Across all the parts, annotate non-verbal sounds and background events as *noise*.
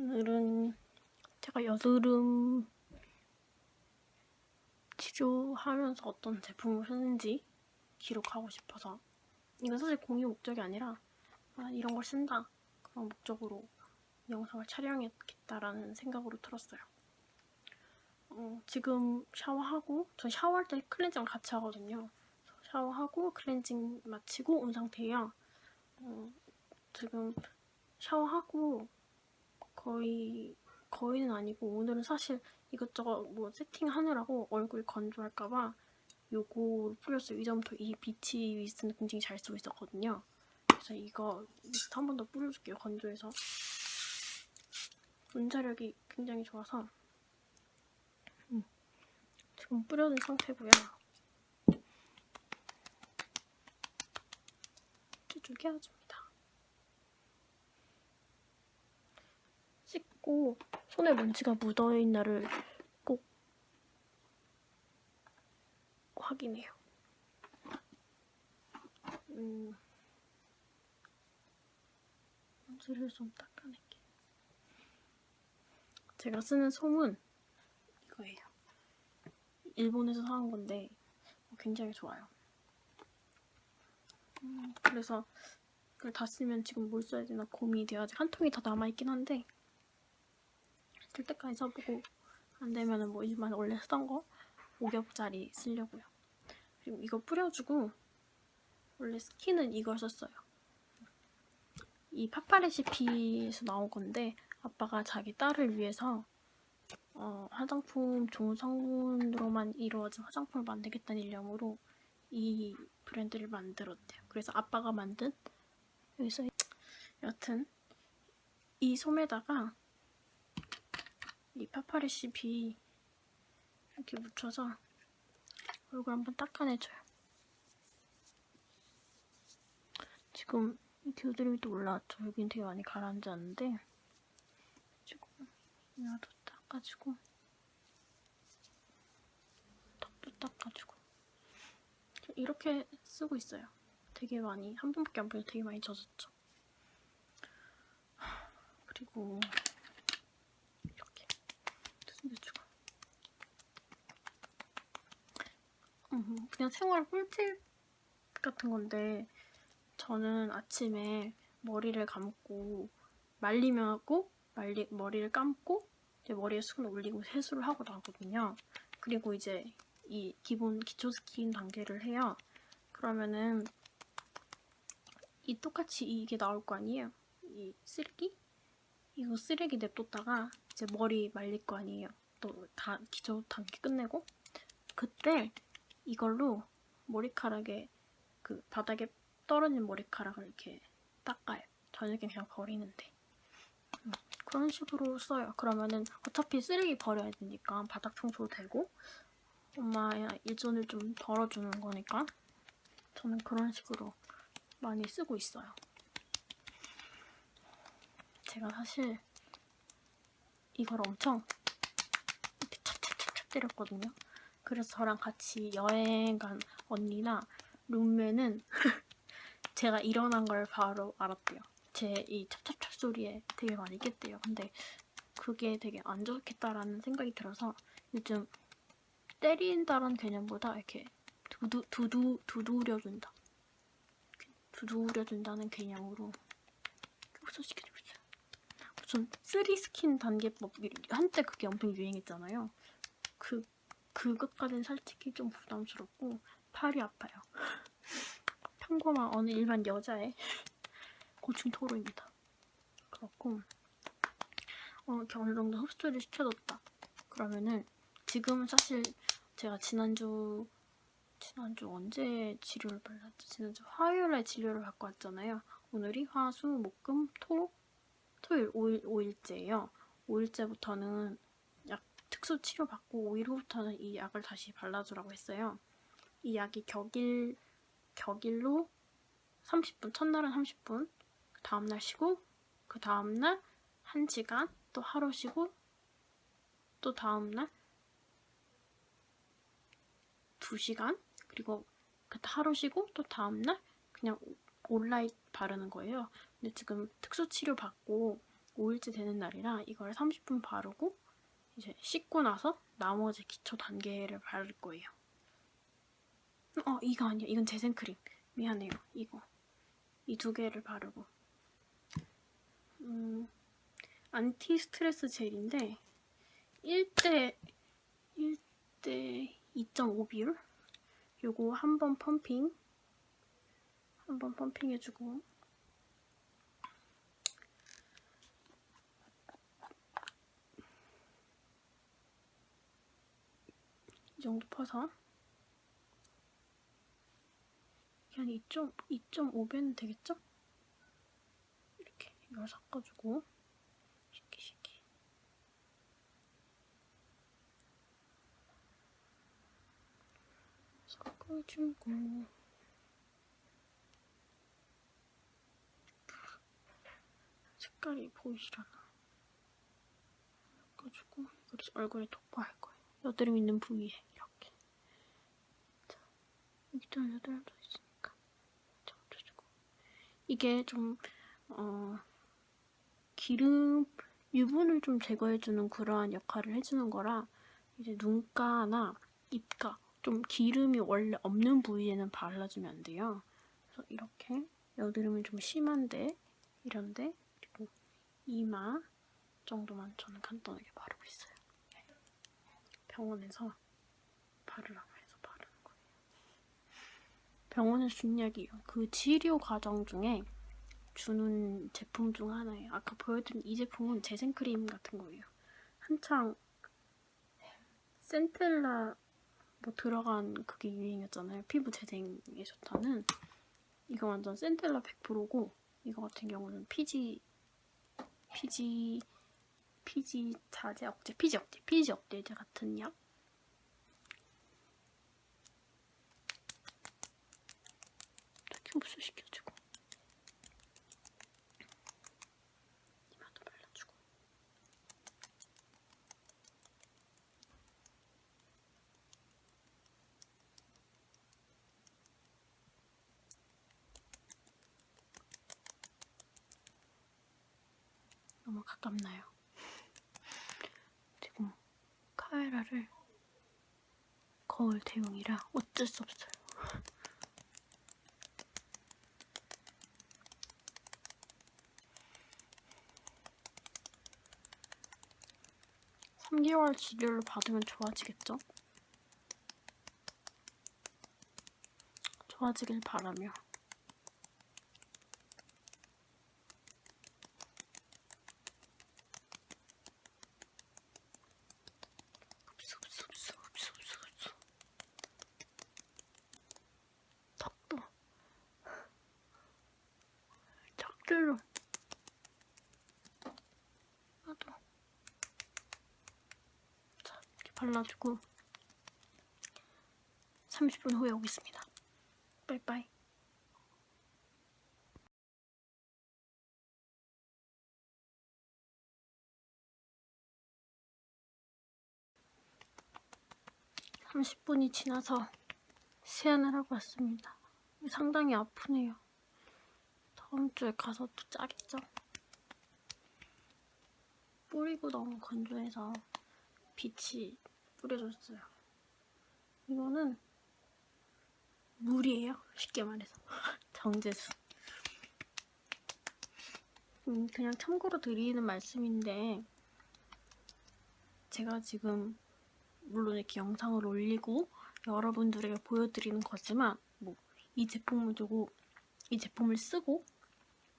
오늘은 제가 여드름 치료하면서 어떤 제품을 쓰는지 기록하고 싶어서 이건 사실 공유 목적이 아니라 아, 이런 걸 쓴다 그런 목적으로 영상을 촬영했겠다라는 생각으로 들었어요. 어, 지금 샤워하고 전 샤워할 때 클렌징을 같이 하거든요. 샤워하고 클렌징 마치고 온 상태예요. 어, 지금 샤워하고 거의 거의는 아니고 오늘은 사실 이것저것 뭐 세팅하느라고 얼굴 건조할까봐 요거 뿌렸어요. 이전부터 이 비치 미스트는 굉장히 잘 쓰고 있었거든요. 그래서 이거 한 번 더 뿌려줄게요. 건조해서 분자력이 굉장히 좋아서 음, 지금 뿌려둔 상태고요. 두들겨 줍니 다. 씻고 손에 먼지가 묻어있나를 꼭 확인해요. 음, 먼지를 좀 닦아낼게. 제가 쓰는 솜은 이거예요. 일본에서 사온 건데 굉장히 좋아요. 음, 그래서 그걸 다 쓰면 지금 뭘 써야 되나 고민이 돼요. 아직 한 통이 더 남아있긴 한데 쓸 때까지 써보고 안 되면은 뭐 일반 원래 쓰던 거 5겹짜리 쓰려고요. 그리고 이거 뿌려주고 원래 스킨은 이걸 썼어요. 이 파파레시피에서 나온 건데 아빠가 자기 딸을 위해서 어, 화장품 좋은 성분으로만 이루어진 화장품을 만들겠다는 일념으로 이 브랜드를 만들었대요. 그래서 아빠가 만든 여기서 여튼 이 솜에다가 이 파파레시피 이렇게 묻혀서 얼굴 한번 닦아내줘요. 지금 여드름이 또 올라왔죠. 여긴 되게 많이 가라앉았는데 지금 이나도 닦아주고 턱도 닦아주고 이렇게 쓰고 있어요. 되게 많이 한 번밖에 안 보여도 되게 많이 젖었죠. 그리고 이렇게 숨겨주고 음, *laughs* 그냥 생활 꿀팁 같은 건데 저는 아침에 머리를 감고 말리면 하고 말리, 머리를 감고 이제 머리에 수건을 올리고 세수를 하고 나거든요. 그리고 이제 이 기본 기초 스킨 단계를 해요. 그러면은 이 똑같이 이게 나올 거 아니에요? 이 쓰레기? 이거 쓰레기 냅뒀다가 이제 머리 말릴 거 아니에요? 또 다 기초 단계 끝내고 그때 이걸로 머리카락에 그 바닥에 떨어진 머리카락을 이렇게 닦아요. 저녁에 그냥 버리는데 음, 그런 식으로 써요. 그러면은 어차피 쓰레기 버려야 되니까 바닥 청소도 되고 엄마야 일손을 좀 덜어주는 거니까 저는 그런 식으로 많이 쓰고 있어요. 제가 사실 이걸 엄청 이렇게 찹찹찹찹 때렸거든요. 그래서 저랑 같이 여행 간 언니나 룸메는 *laughs* 제가 일어난 걸 바로 알았대요. 제 이 찹찹찹 소리에 되게 많이 깼대요. 근데 그게 되게 안 좋겠다라는 생각이 들어서 요즘 때린다는 개념보다 이렇게 두두 두두 두두려준다. 두두려준다는 개념으로 있어요. 무슨 쓰리 스킨 단계법 한때 그게 엄청 유행했잖아요. 그 그것까지는 솔직히 좀 부담스럽고 팔이 아파요. 평범한 어느 일반 여자의 고충 토로입니다. 그렇고 어, 이렇게 어느 정도 흡수를 시켜뒀다. 그러면은 지금은 사실 제가 지난주 지난주 언제 치료를 받았지? 지난주 화요일에 치료를 받고 왔잖아요. 오늘이 화, 수, 목, 금, 토, 토요일 5일, 5일째예요. 5일째부터는 약 특수 치료 받고 5일 후부터는 이 약을 다시 발라주라고 했어요. 이 약이 격일 격일로 30분, 첫날은 30분, 그 다음날 쉬고, 그 다음날 1시간, 또 하루 쉬고, 또 다음날 2시간, 그리고 그 하루 쉬고, 또 다음날 그냥 온라인 바르는 거예요. 근데 지금 특수 치료 받고 5일째 되는 날이라 이걸 30분 바르고 이제 씻고 나서 나머지 기초 단계를 바를 거예요. 어, 이거 아니야. 이건 재생크림. 미안해요. 이거. 이 두 개를 바르고. 음, 안티 스트레스 젤인데 1대 1대 2.5 비율? 요거 한 번 펌핑 한 번 펌핑 해주고 이 정도 퍼서. 한 2.5, 2.5배는 되겠죠? 이렇게 이걸 섞어주고. 쉽게 쉽게 섞어주고. 색깔이 보이시려나? 섞어주고. 이걸 얼굴에 도포할 거예요 여드름 있는 부위에 이렇게 자 여기도 여드름 더 있으니까 잡아주고 이게 좀 어, 기름 유분을 좀 제거해주는 그러한 역할을 해주는 거라 이제 눈가나 입가 좀 기름이 원래 없는 부위에는 발라주면 안 돼요. 그래서 이렇게 여드름이 좀 심한데 이런데 그리고 이마 정도만 저는 간단하게 바르고 있어요. 병원에서 바르라고 해서 바르는 거예요. 병원에서 준 약이에요. 그 치료 과정 중에 주는 제품 중 하나예요. 아까 보여드린 이 제품은 재생크림 같은 거예요. 한창 센텔라 뭐 들어간 그게 유행이었잖아요. 피부 재생에 좋다는 이거 완전 센텔라 100%고 이거 같은 경우는 피지 피지 피지 자제 억제 피지 억제 피지 억제제 같은 약? 이렇게 흡수시켜주고. 이마도 발라주고. 너무 가깝나요? 지금 카메라를 거울 대용이라 어쩔 수 없어요. *laughs* 3개월 진료를 받으면 좋아지겠죠? 좋아지길 바라며. 흡수, 흡수, 흡수, 흡수, 흡수, 흡수. 턱도. 턱들로. 나도. 자, 이렇게 발라주고 30분 후에 오겠습니다. 빠이빠이. 삼십 분이 지나서 세안을 하고 왔습니다. 상당히 아프네요. 다음 주에 가서 또 짜겠죠? 뿌리고 너무 건조해서 빛이 뿌려졌어요. 이거는 물이에요. 쉽게 말해서 *laughs* 정제수. 음, 그냥 참고로 드리는 말씀인데 제가 지금 물론 이렇게 영상을 올리고 여러분들에게 보여드리는 거지만 뭐 이 제품을 두고 이 제품을 쓰고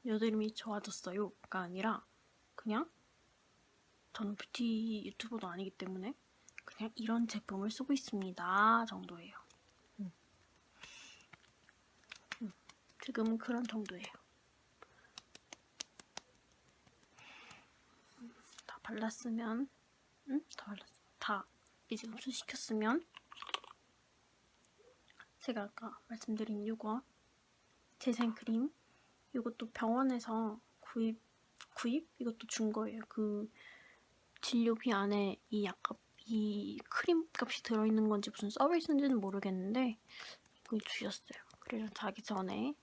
여드름이 좋아졌어요가 아니라 그냥 저는 뷰티 유튜버도 아니기 때문에 그냥 이런 제품을 쓰고 있습니다 정도예요. 음. 음, 지금은 그런 정도예요. 음, 다 발랐으면, 응? 다 발랐어. 다 이제 흡수시켰으면 제가 아까 말씀드린 이거 재생크림 이것도 병원에서 구입 구입 이것도 준 거예요. 그 진료비 안에 이 약값 이 크림 값이 들어있는 건지 무슨 서비스인지는 모르겠는데 이거 주셨어요. 그래서 자기 전에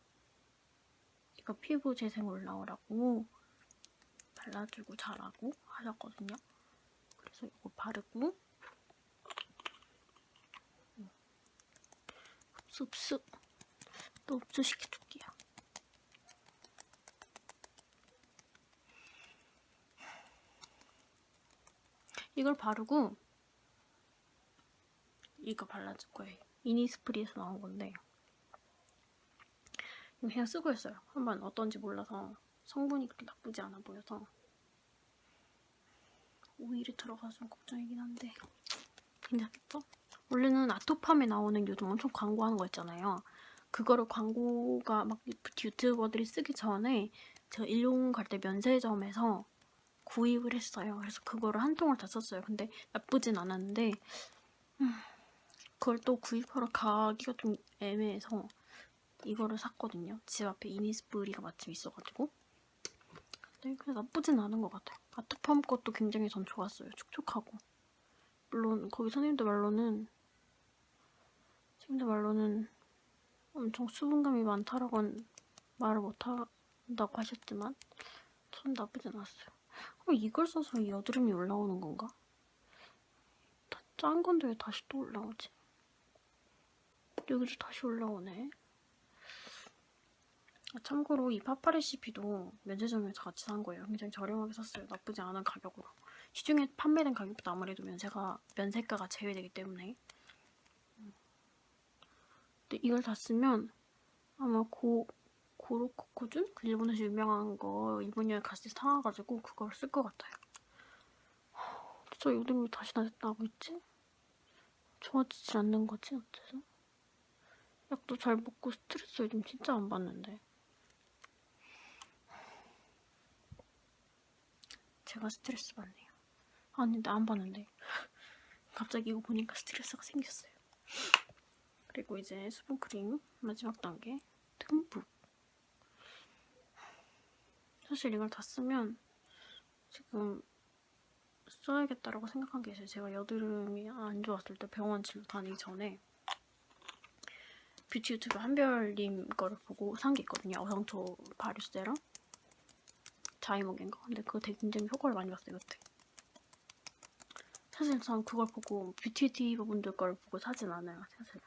이거 피부 재생 올라오라고 발라주고 자라고 하셨거든요. 그래서 이거 바르고 흡수 흡수 또 흡수시켜줄게요. 이걸 바르고 이거 발라줄 거예요. 이니스프리에서 나온 건데 이거 그냥 쓰고 있어요. 한번 어떤지 몰라서 성분이 그렇게 나쁘지 않아 보여서 오일이 들어가서 좀 걱정이긴 한데 괜찮겠죠? 원래는 아토팜에 나오는 요즘 엄청 광고하는 거 있잖아요. 그거를 광고가 막 유튜버들이 쓰기 전에 제가 일본 갈때 면세점에서 구입을 했어요. 그래서 그거를 한 통을 다 썼어요. 근데 나쁘진 않았는데 음, 그걸 또 구입하러 가기가 좀 애매해서 이거를 샀거든요. 집 앞에 이니스프리가 마침 있어가지고 근데 그냥 나쁘진 않은 것 같아요. 아토팜 것도 굉장히 전 좋았어요. 촉촉하고 물론 거기 선생님들 말로는 선생님들 말로는 엄청 수분감이 많다라고는 말을 못한다고 하셨지만 전 나쁘진 않았어요. 그럼 이걸 써서 이 여드름이 올라오는 건가? 다짠 건데 왜 다시 또 올라오지? 여기도 다시 올라오네. 아, 참고로 이 파파레시피도 면세점에서 같이 산 거예요. 굉장히 저렴하게 샀어요. 나쁘지 않은 가격으로. 시중에 판매된 가격보다 아무래도 면세가 면세가가 제외되기 때문에. 음. 근데 이걸 다 쓰면 아마 고 고로코코준 그 일본에서 유명한 거 일본 여행 갔을 때 사와가지고 그걸 쓸 것 같아요. 진짜 여드름이 다시 나- 나고 있지? 좋아지질 않는 거지 어째서? 약도 잘 먹고 스트레스 요즘 진짜 안 받는데. 제가 스트레스 받네요. 아니, 나 안 받는데. 갑자기 이거 보니까 스트레스가 생겼어요. 그리고 이제 수분크림 마지막 단계 듬뿍. 사실 이걸 다 쓰면 지금 써야겠다라고 생각한 게 있어요. 제가 여드름이 안 좋았을 때 병원 진료 다니기 전에 뷰티 유튜브 한별님 거를 보고 산 게 있거든요. 어성초 발효 세럼 자이목인가? 근데 그거 되게 굉장히 효과를 많이 봤어요 그때. 사실 전 그걸 보고 뷰티 유튜버 분들 걸 보고 사진 않아요 사실.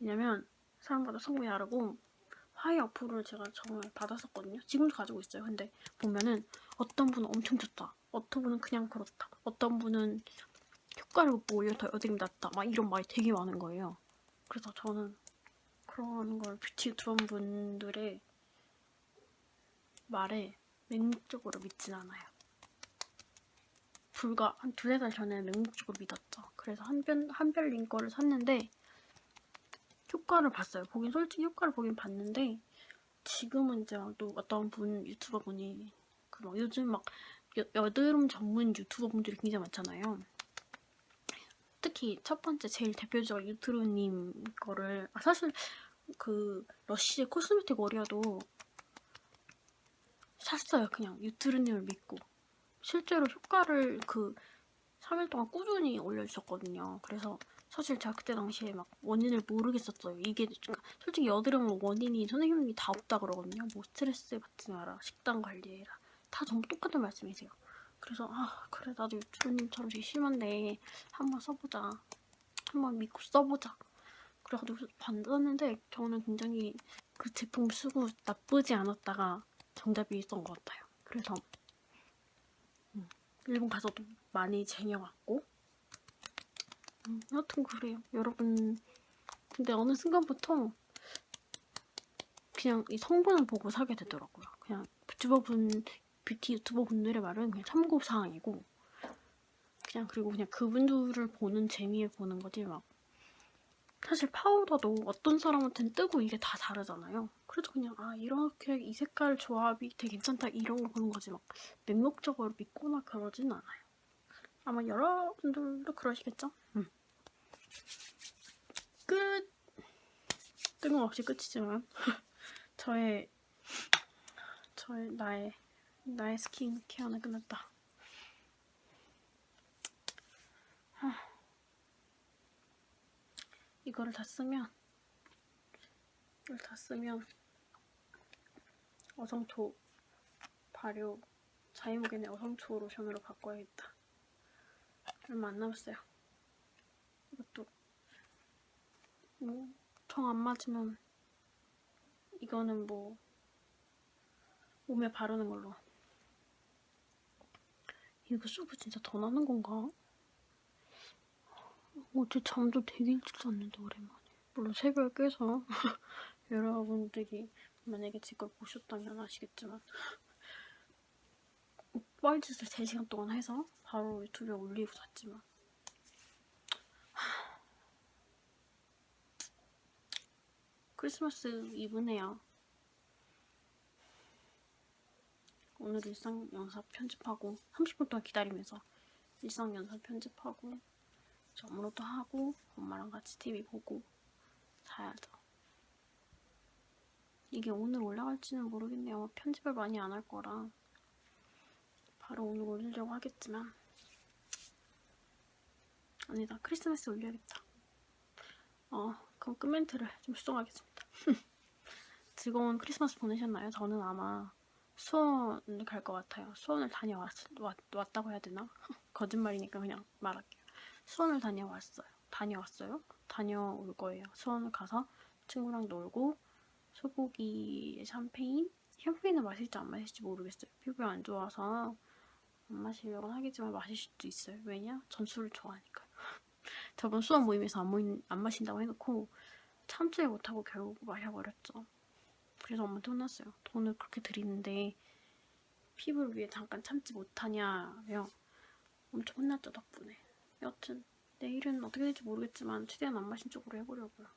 왜냐면 사람마다 성분이 다르고 화해 어플을 제가 정말 받았었거든요. 지금도 가지고 있어요. 근데 보면은 어떤 분은 엄청 좋다. 어떤 분은 그냥 그렇다. 어떤 분은 효과를 못 보고 오히려 더 여드름이 났다. 막 이런 말이 되게 많은 거예요. 그래서 저는 그런 걸 뷰티 유튜버 분들의 말에 맹목적으로 믿진 않아요. 불과 한 두세 달 전에 맹목적으로 믿었죠. 그래서 한별, 한별님 거를 샀는데 효과를 봤어요. 보긴 솔직히 효과를 보긴 봤는데 지금은 이제 막또 어떤 분 유튜버 분이 그 막 요즘 막 여, 여드름 전문 유튜버 분들이 굉장히 많잖아요. 특히 첫 번째 제일 대표적 유튜브님 거를 아, 사실 그 러쉬의 코스메틱 워리어도 샀어요. 그냥 유튜브님을 믿고 실제로 효과를 그 3일 동안 꾸준히 올려주셨거든요. 그래서 사실 제가 그때 당시에 막 원인을 모르겠었어요. 이게 그러니까 솔직히 여드름은 원인이 선생님이 다 없다 그러거든요. 뭐 스트레스 받지 마라, 식단 관리해라, 다 전부 똑같은 말씀이세요. 그래서 아 그래 나도 유튜브님처럼 되게 심한데 한번 써보자, 한번 믿고 써보자. 그래가지고 받았는데 저는 굉장히 그 제품 쓰고 나쁘지 않았다가 정답이 있던 것 같아요. 그래서 음, 일본 가서도 많이 쟁여왔고 음, 여튼 그래요. 여러분 근데 어느 순간부터 그냥 이 성분을 보고 사게 되더라고요. 그냥 유튜버 분 뷰티 유튜버 분들의 말은 그냥 참고 사항이고 그냥 그리고 그냥 그분들을 보는 재미에 보는 거지 막 사실 파우더도 어떤 사람한테는 뜨고 이게 다 다르잖아요. 그래도 그냥 아 이렇게 이 색깔 조합이 되게 괜찮다 이런 거 보는 거지 막 맹목적으로 믿거나 그러진 않아요. 아마 여러분들도 그러시겠죠? 음. 끝. 뜬금없이 끝이지만 *laughs* 저의 저의 나의 나의 스킨 케어는 끝났다. 하. 이거를 다 쓰면 이걸 다 쓰면 어성초 발효 자이목에는 어성초 로션으로 바꿔야겠다. 얼마 안 남았어요. 이것도 뭐 정 안 맞으면 이거는 뭐 몸에 바르는 걸로. 이거 쓰고 진짜 더 나는 건가? 어제 잠도 되게 일찍 잤는데 오랜만에. 물론 새벽에 깨서 *laughs* 여러분들이 만약에 제 걸 보셨다면 아시겠지만 뻘짓을 3시간 동안 해서 바로 유튜브에 올리고 잤지만 크리스마스 이브네요. 오늘 일상 영상 편집하고 30분 동안 기다리면서 일상 영상 편집하고 업로드 하고 엄마랑 같이 TV 보고 자야죠. 이게 오늘 올라갈지는 모르겠네요. 편집을 많이 안 할 거라 바로 오늘 올리려고 하겠지만 아니다 크리스마스 올려야겠다. 어 그럼 끝멘트를 좀 수정하겠습니다. *laughs* 즐거운 크리스마스 보내셨나요? 저는 아마 수원을 갈 것 같아요. 수원을 다녀왔 왔, 왔다고 해야 되나? *laughs* 거짓말이니까 그냥 말할게요. 수원을 다녀왔어요. 다녀왔어요? 다녀올 거예요. 수원을 가서 친구랑 놀고 소고기 샴페인? 샴페인은 마실지 안 마실지 모르겠어요. 피부에 안 좋아서 안 마시려고 하겠지만 마실 수도 있어요. 왜냐? 전 술을 좋아하니까. 저번 수원 모임에서 안, 모인, 안 마신다고 해놓고 참지 못하고 결국 마셔버렸죠. 그래서 엄마한테 혼났어요. 돈을 그렇게 드리는데 피부를 위해 잠깐 참지 못하냐며 엄청 혼났죠 덕분에. 여튼 내일은 어떻게 될지 모르겠지만 최대한 안 마신 쪽으로 해보려고요.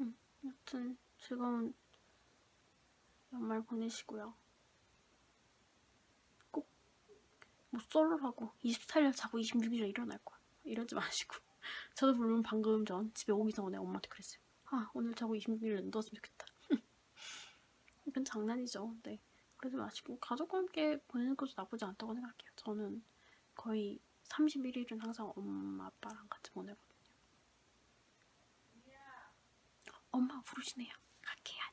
음, 여튼 즐거운 연말 보내시고요. 꼭뭐 솔로라고 24일 자고 26일에 일어날 거야. 이러지 마시고. *laughs* 저도 물론 방금 전 집에 오기 전에 엄마한테 그랬어요. 아 오늘 자고 26일을 넣었으면 좋겠다. *laughs* 이건 장난이죠. 네. 그러지 마시고 가족과 함께 보내는 것도 나쁘지 않다고 생각해요. 저는 거의 31일은 항상 엄마 아빠랑 같이 보내거든요. 엄마 부르시네요. 갈게요.